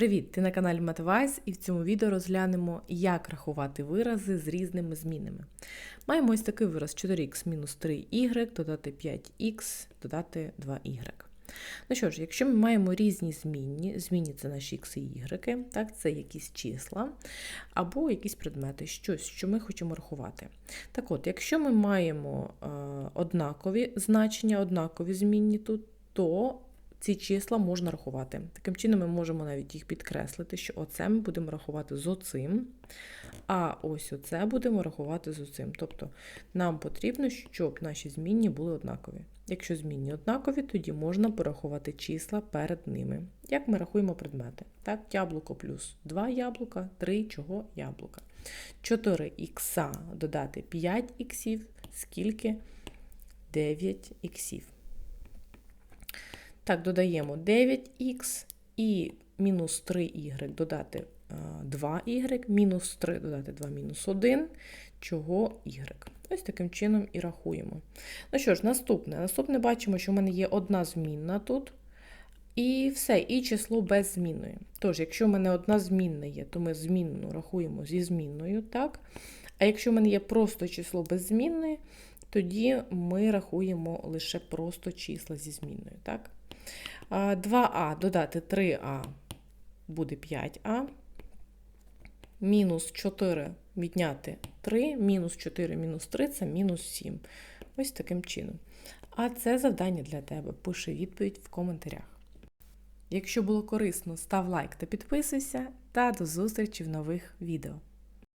Привіт! Ти на каналі MathWise і в цьому відео розглянемо, як рахувати вирази з різними змінами. Маємо ось такий вираз 4х мінус 3y, додати 5х, додати 2y. Ну що ж, якщо ми маємо різні змінні, змінні це наші х і y, так, це якісь числа або якісь предмети, щось, що ми хочемо рахувати. Так от, якщо ми маємо е, однакові значення, однакові змінні тут, то ці числа можна рахувати. Таким чином, ми можемо навіть їх підкреслити, що оце ми будемо рахувати з оцим, а ось оце будемо рахувати з оцим. Тобто нам потрібно, щоб наші змінні були однакові. Якщо змінні однакові, тоді можна порахувати числа перед ними. Як ми рахуємо предмети? Так, яблуко плюс 2 яблука, 3 чого яблука. 4 х додати 5 іксів, скільки? 9 іксів. Так, додаємо 9х і мінус 3y додати 2y, мінус 3 додати 2 мінус 1, чого y. Ось таким чином і рахуємо. Ну що ж, наступне. Наступне бачимо, що в мене є одна змінна тут. І все, і число без змінної. Тож, якщо в мене одна змінна є, то ми змінну рахуємо зі змінною, так? А якщо в мене є просто число без змінної, тоді ми рахуємо лише просто числа зі змінною, так? 2а додати 3а буде 5а. Мінус 4 відняти 3, мінус 4 мінус 3 це мінус 7. Ось таким чином. А це завдання для тебе. Пиши відповідь в коментарях. Якщо було корисно, став лайк та підписуйся, та до зустрічі в нових відео.